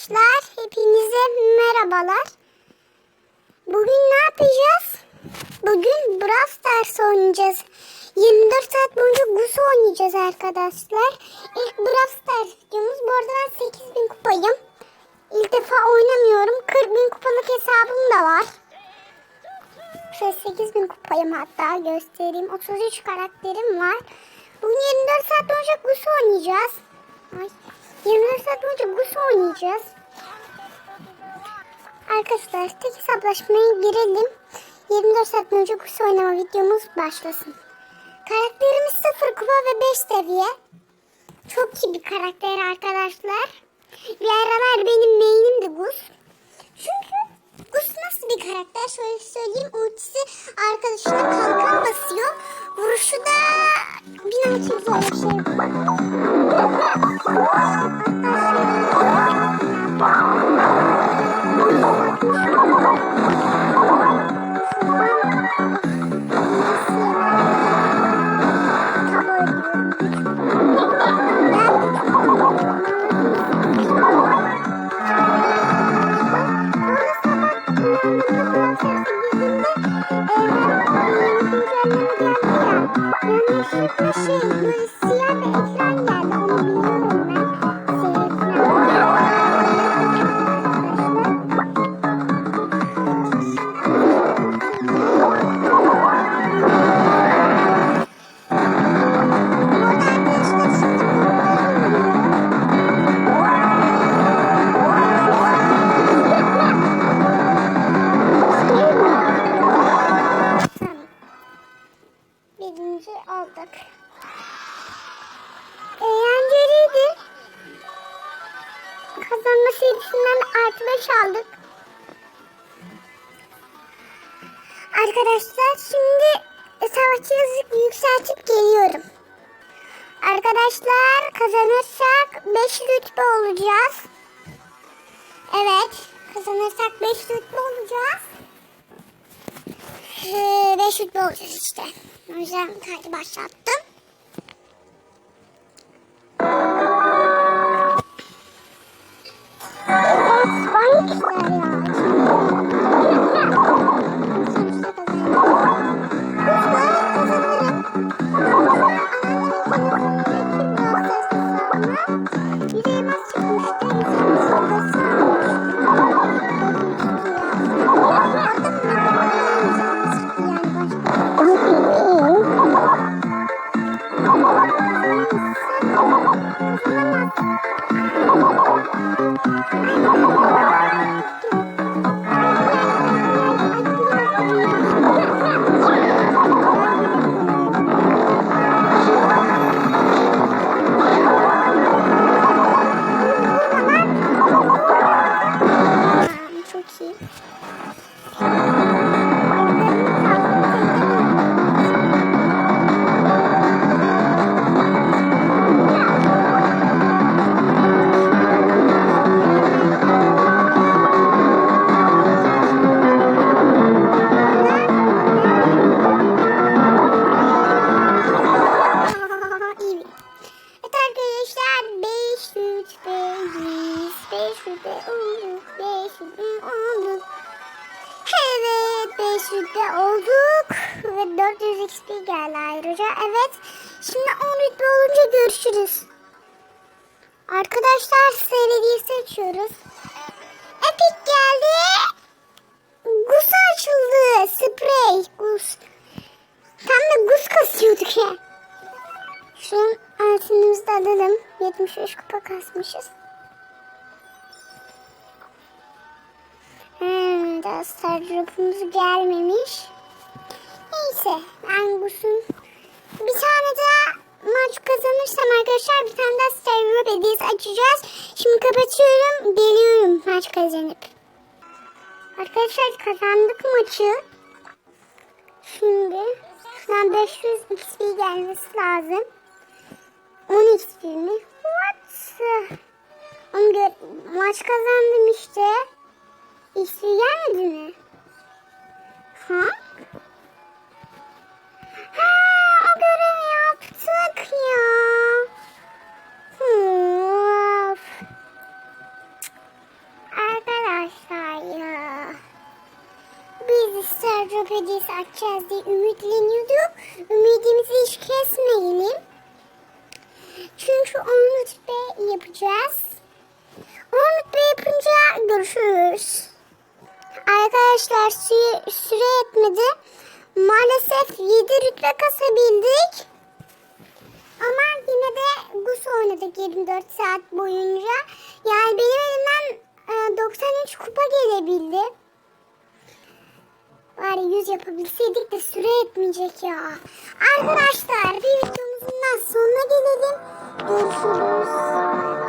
Arkadaşlar hepinize merhabalar. Bugün ne yapacağız? Bugün Brawl Stars oynayacağız. 24 saat boyunca Gus oynayacağız arkadaşlar. İlk Brawl Stars videomuz. Bu arada ben 8000 kupayım. İlk defa oynamıyorum. 40 bin kupalık hesabım da var. Şöyle 8000 kupayım hatta göstereyim. 33 karakterim var. Bugün 24 saat boyunca Gus oynayacağız. Ay, 24 saat boyunca Gus oynayacağız. Arkadaşlar tek hesaplaşmaya girelim. 24 saat boyunca Gus oynama videomuz başlasın. Karakterimiz 0 kupa ve 5 seviye. Çok iyi bir karakter arkadaşlar. Bir aralar benim main'im de Gus. Gus nasıl bir karakter? Şöyle söyleyeyim. Ultisi arkadaşına kalkan basıyor. Vuruşu da bina için zor Kazanma serisinden artı beş aldık. Arkadaşlar şimdi savaşçı yazık yükseltip geliyorum. Arkadaşlar kazanırsak 5 rütbe olacağız. Evet kazanırsak 5 rütbe olacağız. 5 rütbe olacağız işte. O yüzden kaydı başlattım. 是在7 olduk ve 400 XP geldi ayrıca. Evet şimdi 10 rütbe olunca görüşürüz. Arkadaşlar seriyi seçiyoruz. Epic geldi. Gus açıldı. Sprey Gus. Tam da Gus kasıyorduk ya. Şunun altınımızı da alalım. 73 kupa kasmışız. Star drop'umuz gelmemiş. Neyse ben Gus'un bir tane daha maç kazanırsam arkadaşlar bir tane daha star drop hediyesi açacağız. Şimdi kapatıyorum. Geliyorum maç kazanıp. Arkadaşlar kazandık maçı. Şimdi şuradan 500 XP gelmesi lazım. 10 XP mi? What? Onu maç kazandım işte. İşçi gelmedi mi? Ha? Ha o görevi yaptık ya. Of. Arkadaşlar ya. Biz Starcopedis açacağız diye ümitleniyorduk. Ümidimizi hiç kesmeyelim. Çünkü onu ve yapacağız. Onu ve yapınca görüşürüz. Arkadaşlar süre, süre yetmedi. Maalesef 7 rütbe kasabildik. Ama yine de Gus oynadık 24 saat boyunca. Yani benim elimden e, 93 kupa gelebildi. Bari 100 yapabilseydik de süre yetmeyecek ya. Arkadaşlar bir videomuzun sonuna gelelim. Görüşürüz.